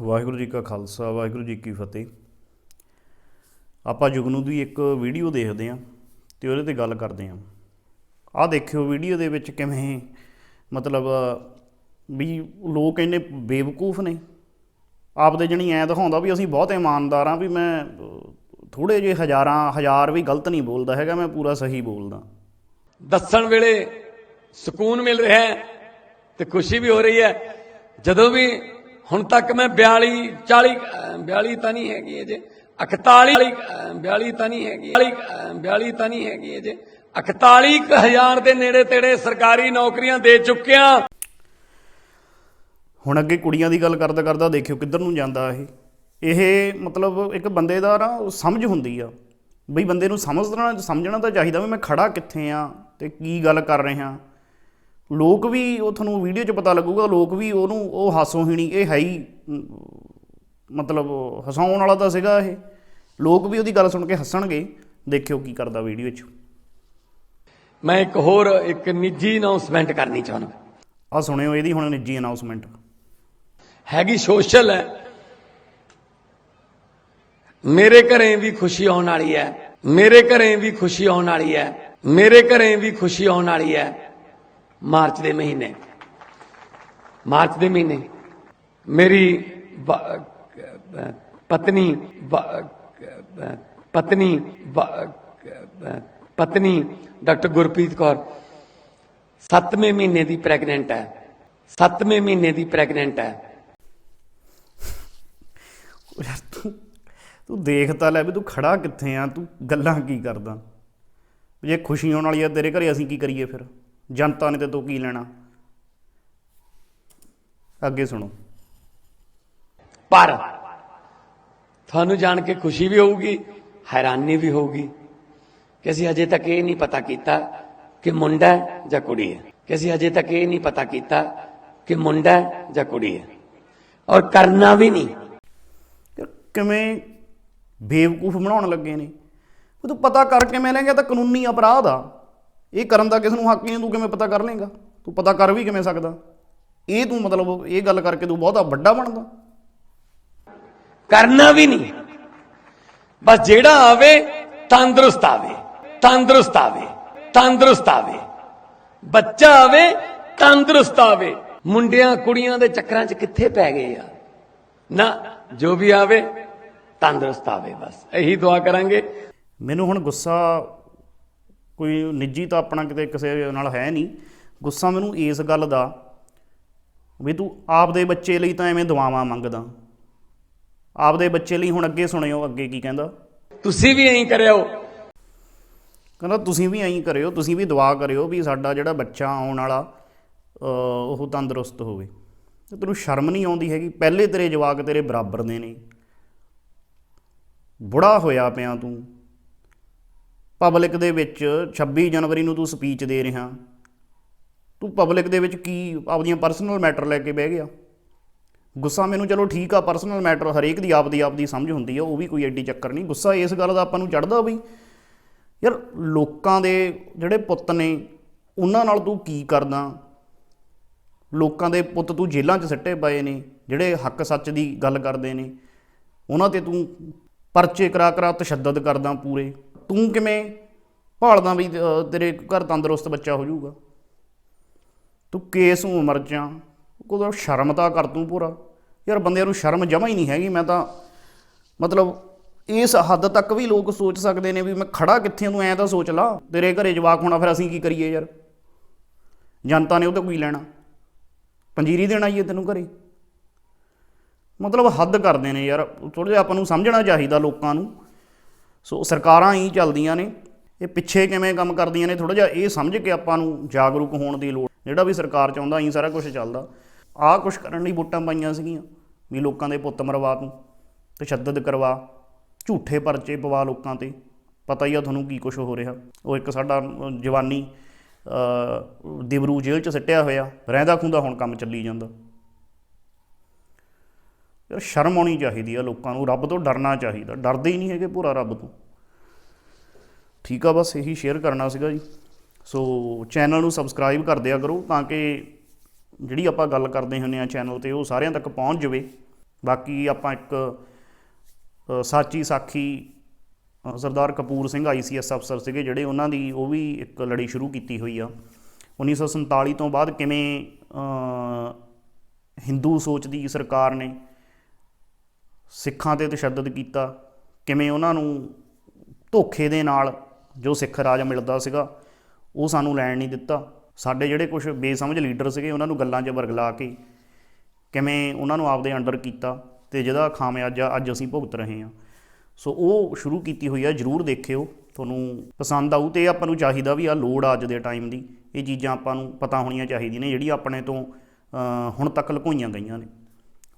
ਵਾਹਿਗੁਰੂ ਜੀ ਕਾ ਖਾਲਸਾ, ਵਾਹਿਗੁਰੂ ਜੀ ਕੀ ਫਤਿਹ। ਆਪਾਂ ਜੁਗਨੂ ਦੀ ਇੱਕ ਵੀਡੀਓ ਦੇਖਦੇ ਆਂ ਤੇ ਉਹਦੇ ਤੇ ਗੱਲ ਕਰਦੇ ਆਂ ਆਹ ਦੇਖਿਓ ਵੀਡੀਓ ਦੇ ਵਿੱਚ ਕਿਵੇਂ, ਮਤਲਬ, ਵੀ ਲੋਕ ਇੰਨੇ ਬੇਵਕੂਫ ਨੇ। ਆਪਦੇ ਜਣੀ ਐ ਦਿਖਾਉਂਦਾ ਵੀ ਅਸੀਂ ਬਹੁਤ ਇਮਾਨਦਾਰ ਆਂ ਵੀ ਮੈਂ ਥੋੜੇ ਜਿਹੇ ਹਜ਼ਾਰਾਂ, ਹਜ਼ਾਰ ਵੀ ਗਲਤ ਨਹੀਂ ਬੋਲਦਾ ਹੈਗਾ, ਮੈਂ ਪੂਰਾ ਸਹੀ ਬੋਲਦਾ। ਦੱਸਣ ਵੇਲੇ ਸਕੂਨ ਮਿਲ ਰਿਹਾ ਹੈ ਤੇ ਖੁਸ਼ੀ ਵੀ ਹੋ ਰਹੀ ਹੈ। ਜਦੋਂ ਵੀ ਹੁਣ ਤੱਕ ਮੈਂ 42 40 ਅਹ 42 ਤਾਂ ਨਹੀਂ ਹੈਗੀ ਅਜੇ। 41 ਅਹ 42 ਤਾਂ ਨਹੀਂ ਹੈਗੀ। 42 ਤਾਂ ਨਹੀਂ ਹੈਗੀ ਅਜੇ। 41 ਕੁ ਹਜ਼ਾਰ ਦੇ ਨੇੜੇ ਤੇੜੇ ਸਰਕਾਰੀ ਨੌਕਰੀਆਂ ਦੇ ਚੁੱਕਿਆ। ਹੁਣ ਅੱਗੇ ਕੁੜੀਆਂ ਦੀ ਗੱਲ ਕਰਦਾ ਕਰਦਾ ਦੇਖਿਓ ਕਿੱਧਰ ਨੂੰ ਜਾਂਦਾ ਇਹ। ਇਹ ਮਤਲਬ ਇੱਕ ਬੰਦੇ ਦਾ ਨਾ ਸਮਝ ਹੁੰਦੀ ਆ। ਬਈ ਬੰਦੇ ਨੂੰ ਸਮਝਣਾ ਸਮਝਣਾ ਤਾਂ ਚਾਹੀਦਾ ਵੀ ਮੈਂ ਖੜਾ ਕਿੱਥੇ ਆ ਤੇ ਕੀ ਗੱਲ ਕਰ ਰਿਹਾ। ਲੋਕ ਵੀ ਉਹ ਤੁਹਾਨੂੰ ਵੀਡੀਓ 'ਚ ਪਤਾ ਲੱਗੂਗਾ ਲੋਕ ਵੀ ਉਹਨੂੰ ਉਹ ਹਾਸੋਹੀਣੀ ਇਹ ਹੈ ਹੀ ਮਤਲਬ ਹਸਾਉਣ ਵਾਲਾ ਤਾਂ ਸੀਗਾ ਇਹ। ਲੋਕ ਵੀ ਉਹਦੀ ਗੱਲ ਸੁਣ ਕੇ ਹੱਸਣਗੇ ਦੇਖਿਓ ਕੀ ਕਰਦਾ ਵੀਡੀਓ 'ਚ। ਮੈਂ ਇੱਕ ਹੋਰ ਇੱਕ ਨਿੱਜੀ ਅਨਾਉਂਸਮੈਂਟ ਕਰਨੀ ਚਾਹੁੰਦਾ। ਆ ਸੁਣਿਓ ਇਹਦੀ ਹੁਣ ਨਿੱਜੀ ਅਨਾਉਂਸਮੈਂਟ ਹੈਗੀ ਸੋਸ਼ਲ ਹੈ। ਮੇਰੇ ਘਰੇ ਵੀ ਖੁਸ਼ੀ ਆਉਣ ਵਾਲੀ ਹੈ। ਮੇਰੇ ਘਰੇ ਵੀ ਖੁਸ਼ੀ ਆਉਣ ਵਾਲੀ ਹੈ। ਮੇਰੇ ਘਰੇ ਵੀ ਖੁਸ਼ੀ ਆਉਣ ਵਾਲੀ ਹੈ। ਮਾਰਚ ਦੇ ਮਹੀਨੇ। ਮਾਰਚ ਦੇ ਮਹੀਨੇ। ਮੇਰੀ ਪਤਨੀ ਪਤਨੀ ਪਤਨੀ ਡਾਕਟਰ ਗੁਰਪ੍ਰੀਤ ਕੌਰ 7ਵੇਂ ਮਹੀਨੇ ਦੀ ਪ੍ਰੈਗਨੈਂਟ ਹੈ। 7ਵੇਂ ਮਹੀਨੇ ਦੀ ਪ੍ਰੈਗਨੈਂਟ ਹੈ। ਯਾਰ ਤੂੰ ਤੂੰ ਦੇਖ ਤਾਂ ਲੈ ਵੀ ਤੂੰ ਖੜਾ ਕਿੱਥੇ ਆ? ਤੂੰ ਗੱਲਾਂ ਕੀ ਕਰਦਾ? ਵੀ ਜੇ ਖੁਸ਼ੀ ਆਉਣ ਵਾਲੀ ਆ ਤੇਰੇ ਘਰੇ ਅਸੀਂ ਕੀ ਕਰੀਏ ਫਿਰ? ਜਨਤਾ ਨੇ ਤੇ ਤੂੰ ਕੀ ਲੈਣਾ? ਅੱਗੇ ਸੁਣੋ। ਪਰ ਤੁਹਾਨੂੰ ਜਾਣ ਕੇ ਖੁਸ਼ੀ ਵੀ ਹੋਊਗੀ ਹੈਰਾਨੀ ਵੀ ਹੋਊਗੀ ਕਿ ਅਸੀਂ ਅਜੇ ਤੱਕ ਇਹ ਨਹੀਂ ਪਤਾ ਕੀਤਾ ਕਿ ਮੁੰਡਾ ਜਾਂ ਕੁੜੀ ਹੈ। ਕਿ ਅਸੀਂ ਅਜੇ ਤੱਕ ਇਹ ਨਹੀਂ ਪਤਾ ਕੀਤਾ ਕਿ ਮੁੰਡਾ ਜਾਂ ਕੁੜੀ ਹੈ। ਔਰ ਕਰਨਾ ਵੀ ਨਹੀਂ। ਕਿਵੇਂ ਬੇਵਕੂਫ ਬਣਾਉਣ ਲੱਗੇ ਨੇ? ਉਹ ਤੂੰ ਪਤਾ ਕਰ ਕਿਵੇਂ ਲੈਂਗਾ ਤਾਂ ਕਾਨੂੰਨੀ ਅਪਰਾਧ ਆ। ਇਹ ਕਰਨ ਦਾ ਕਿਸ ਨੂੰ ਹੱਕ ਨਹੀਂ ਤੂੰ ਕਿਵੇਂ ਪਤਾ ਕਰ ਲੇਗਾ ਤੂੰ ਪਤਾ ਕਰ ਵੀ ਕਿਵੇਂ ਸਕਦਾ? ਇਹ ਤੂੰ ਮਤਲਬ ਇਹ ਗੱਲ ਕਰਕੇ ਤੂੰ ਬਹੁਤਾ ਵੱਡਾ ਬਣਦਾ। ਕਰਨਾ ਵੀ ਨਹੀਂ ਬਸ ਜਿਹੜਾ ਆਵੇ ਤੰਦਰੁਸਤ ਆਵੇ ਤੰਦਰੁਸਤ ਆਵੇ ਤੰਦਰੁਸਤ ਆਵੇ। ਬੱਚਾ ਆਵੇ ਤੰਦਰੁਸਤ ਆਵੇ। ਮੁੰਡਿਆਂ ਕੁੜੀਆਂ ਦੇ ਚੱਕਰਾਂ 'ਚ ਕਿੱਥੇ ਪੈ ਗਏ ਆ? ਨਾ ਜੋ ਵੀ ਆਵੇ ਤੰਦਰੁਸਤ ਆਵੇ ਬਸ। ਇਹੀ ਦੁਆ ਕਰਾਂਗੇ। ਮੈਨੂੰ ਹੁਣ ਗੁੱਸਾ ਕੋਈ ਨਿੱਜੀ ਤਾਂ ਆਪਣਾ ਕਿਤੇ ਕਿਸੇ ਨਾਲ ਹੈ ਨਹੀਂ। ਗੁੱਸਾ ਮੈਨੂੰ ਇਸ ਗੱਲ ਦਾ ਵੀ ਤੂੰ ਆਪਦੇ ਬੱਚੇ ਲਈ ਤਾਂ ਐਵੇਂ ਦੁਆਵਾਂ ਮੰਗਦਾ। ਆਪਦੇ ਬੱਚੇ ਲਈ ਹੁਣ ਅੱਗੇ ਸੁਣਿਓ ਅੱਗੇ ਕੀ ਕਹਿੰਦਾ? ਤੁਸੀਂ ਵੀ ਐਂ ਕਰਿਓ। ਕਹਿੰਦਾ ਤੁਸੀਂ ਵੀ ਐਂ ਕਰਿਓ ਤੁਸੀਂ ਵੀ ਦੁਆ ਕਰਿਓ ਵੀ ਸਾਡਾ ਜਿਹੜਾ ਬੱਚਾ ਆਉਣ ਵਾਲਾ ਉਹ ਤੰਦਰੁਸਤ ਹੋਵੇ। ਤੇ ਤੈਨੂੰ ਸ਼ਰਮ ਨਹੀਂ ਆਉਂਦੀ ਹੈਗੀ? ਪਹਿਲੇ ਤੇਰੇ ਜਵਾਕ ਤੇਰੇ ਬਰਾਬਰ ਦੇ ਨੇ। ਬੁੜਾ ਹੋਇਆ ਪਿਆ ਤੂੰ। ਪਬਲਿਕ ਦੇ ਵਿੱਚ 26 ਜਨਵਰੀ ਨੂੰ ਤੂੰ ਸਪੀਚ ਦੇ ਰਿਹਾ। ਤੂੰ ਪਬਲਿਕ ਦੇ ਵਿੱਚ ਕੀ ਆਪਦੀਆਂ ਪਰਸਨਲ ਮੈਟਰ ਲੈ ਕੇ ਬਹਿ ਗਿਆ? ਗੁੱਸਾ ਮੈਨੂੰ ਚਲੋ ਠੀਕ ਆ ਪਰਸਨਲ ਮੈਟਰ ਹਰੇਕ ਦੀ ਆਪਦੀ ਆਪਦੀ ਸਮਝ ਹੁੰਦੀ ਆ, ਉਹ ਵੀ ਕੋਈ ਐਡੀ ਚੱਕਰ ਨਹੀਂ। ਗੁੱਸਾ ਇਸ ਗੱਲ ਦਾ ਆਪਾਂ ਨੂੰ ਚੜਦਾ ਬਈ, ਯਾਰ ਲੋਕਾਂ ਦੇ ਜਿਹੜੇ ਪੁੱਤ ਨੇ, ਉਹਨਾਂ ਨਾਲ ਤੂੰ ਕੀ ਕਰਦਾ? ਲੋਕਾਂ ਦੇ ਪੁੱਤ ਤੂੰ ਜੇਲ੍ਹਾਂ 'ਚ ਸੱਟੇ ਪਏ ਨੇ, ਜਿਹੜੇ ਹੱਕ ਸੱਚ ਦੀ ਗੱਲ ਕਰਦੇ ਨੇ, ਉਹਨਾਂ ਤੇ ਤੂੰ ਪਰਚੇ ਕਰਾ ਕਰਾ ਤਸ਼ੱਦਦ ਕਰਦਾ ਪੂਰੇ। ਤੂੰ ਕਿਵੇਂ ਭਾਲਦਾ ਵੀ ਤੇਰੇ ਘਰ ਤੰਦਰੁਸਤ ਬੱਚਾ ਹੋ ਜਾਊਗਾ? ਤੂੰ ਕੇਸ ਉਮਰ ਮਰ ਜਾ। ਸ਼ਰਮ ਤਾਂ ਕਰ ਤੂੰ ਪੂਰਾ। ਯਾਰ ਬੰਦਿਆਂ ਨੂੰ ਸ਼ਰਮ ਜਮਾ ਹੀ ਨਹੀਂ ਹੈਗੀ। ਮੈਂ ਤਾਂ ਮਤਲਬ ਇਸ ਹੱਦ ਤੱਕ ਵੀ ਲੋਕ ਸੋਚ ਸਕਦੇ ਨੇ ਵੀ ਮੈਂ ਖੜਾ ਕਿੱਥੇ ਨੂੰ ਤੂੰ ਐਂ ਤਾਂ ਸੋਚ ਲਾ। ਤੇਰੇ ਘਰੇ ਜਵਾਕ ਹੋਣਾ, ਫਿਰ ਅਸੀਂ ਕੀ ਕਰੀਏ ਯਾਰ? ਜਨਤਾ ਨੇ ਉਹ ਤਾਂ ਕੋਈ ਲੈਣਾ। ਪੰਜੀਰੀ ਦੇਣ ਆਈਏ ਤੈਨੂੰ ਘਰੇ। ਮਤਲਬ ਹੱਦ ਕਰਦੇ ਨੇ ਯਾਰ। ਥੋੜਾ ਜਿਹਾ ਆਪਾਂ ਨੂੰ ਸਮਝਣਾ ਚਾਹੀਦਾ ਲੋਕਾਂ ਨੂੰ। ਸੋ ਸਰਕਾਰਾਂ ਹੀ ਚੱਲਦੀਆਂ ਨੇ। ਇਹ ਪਿੱਛੇ ਕਿਵੇਂ ਕੰਮ ਕਰਦੀਆਂ ਨੇ ਥੋੜਾ ਜਿਹਾ ਇਹ ਸਮਝ ਕੇ ਆਪਾਂ ਨੂੰ ਜਾਗਰੂਕ ਹੋਣ ਦੀ ਲੋੜ। ਜਿਹੜਾ ਵੀ ਸਰਕਾਰ ਚਾਹੁੰਦਾ ਹੀ ਸਾਰਾ ਕੁਝ ਚੱਲਦਾ। ਆਹ ਕੁਝ ਕਰਨ ਲਈ ਵੋਟਾਂ ਪਾਈਆਂ ਸੀਗੀਆਂ ਵੀ ਲੋਕਾਂ ਦੇ ਪੁੱਤ ਮਰਵਾ ਤੂੰ ਤਸ਼ੱਦਦ ਕਰਵਾ ਝੂਠੇ ਪਰਚੇ ਪਵਾ ਲੋਕਾਂ ਤੇ। ਪਤਾ ਹੀ ਆ ਤੁਹਾਨੂੰ ਕੀ ਕੁਝ ਹੋ ਰਿਹਾ। ਉਹ ਇੱਕ ਸਾਡਾ ਜਵਾਨੀ ਅ, ਦਿਬਰੂ ਜੇਲ੍ਹ 'ਚ ਸਿੱਟਿਆ ਹੋਇਆ ਰਹਿੰਦਾ ਖੁੰਦਾ ਹੁਣ ਕੰਮ ਚੱਲੀ ਜਾਂਦਾ। ਯਾਰ ਸ਼ਰਮ ਆਉਣੀ ਚਾਹੀਦੀ ਆ ਲੋਕਾਂ ਨੂੰ, ਰੱਬ ਤੋਂ ਡਰਨਾ ਚਾਹੀਦਾ। ਡਰਦੇ ਹੀ ਨਹੀਂ ਹੈਗੇ ਪੂਰਾ ਰੱਬ ਤੋਂ। ਠੀਕ ਆ, ਬਸ ਇਹੀ ਸ਼ੇਅਰ ਕਰਨਾ ਸੀਗਾ ਜੀ। ਸੋ ਚੈਨਲ ਨੂੰ ਸਬਸਕ੍ਰਾਈਬ ਕਰ ਦਿਆ ਕਰੋ ਤਾਂ ਕਿ ਜਿਹੜੀ ਆਪਾਂ ਗੱਲ ਕਰਦੇ ਹੁੰਦੇ ਆ ਚੈਨਲ ਤੇ, ਉਹ ਸਾਰਿਆਂ ਤੱਕ ਪਹੁੰਚ ਜਾਵੇ। ਬਾਕੀ ਆਪਾਂ ਇੱਕ ਸਾਚੀ ਸਾਖੀ ਸਰਦਾਰ ਕਪੂਰ ਸਿੰਘ ਆਈਸੀਐਸ ਅਫਸਰ ਸੀਗੇ, ਜਿਹੜੇ ਉਹਨਾਂ ਦੀ ਉਹ ਵੀ ਇੱਕ ਲੜੀ ਸ਼ੁਰੂ ਕੀਤੀ ਹੋਈ ਆ। 1947 ਤੋਂ ਬਾਅਦ ਕਿਵੇਂ ਹਿੰਦੂ ਸੋਚ ਦੀ ਸਰਕਾਰ ਨੇ ਸਿੱਖਾਂ ਤੇ ਤਸ਼ੱਦਦ ਕੀਤਾ, ਕਿਵੇਂ ਉਹਨਾਂ ਨੂੰ ਧੋਖੇ ਦੇ ਨਾਲ ਜੋ ਸਿੱਖ ਰਾਜ ਮਿਲਦਾ ਸੀਗਾ, ਉਹ ਸਾਨੂੰ ਲੈਣ ਨਹੀਂ ਦਿੱਤਾ। ਸਾਡੇ ਜਿਹੜੇ ਕੁਝ ਬੇਸਮਝ ਲੀਡਰ ਸੀਗੇ, ਉਹਨਾਂ ਨੂੰ ਗੱਲਾਂ 'ਚ ਵਰਗਲਾ ਕੇ ਕਿਵੇਂ ਉਹਨਾਂ ਨੂੰ ਆਪਦੇ ਅੰਡਰ ਕੀਤਾ ਤੇ ਜਿਹਦਾ ਖਾਮਿਆਜਾ ਅੱਜ ਅਸੀਂ ਭੁਗਤ ਰਹੇ ਹਾਂ। ਸੋ ਉਹ ਸ਼ੁਰੂ ਕੀਤੀ ਹੋਈ ਆ, ਜਰੂਰ ਦੇਖਿਓ। ਤੁਹਾਨੂੰ ਪਸੰਦ ਆਊ ਤੇ ਆਪਾਂ ਨੂੰ ਚਾਹੀਦਾ ਵੀ ਆ ਲੋੜ ਅੱਜ ਦੇ ਟਾਈਮ ਦੀ। ਇਹ ਚੀਜ਼ਾਂ ਆਪਾਂ ਨੂੰ ਪਤਾ ਹੋਣੀਆਂ ਚਾਹੀਦੀਆਂ ਨੇ ਜਿਹੜੀ ਆਪਣੇ ਤੋਂ ਹੁਣ ਤੱਕ ਲੁਕੋਈਆਂ ਗਈਆਂ ਨੇ।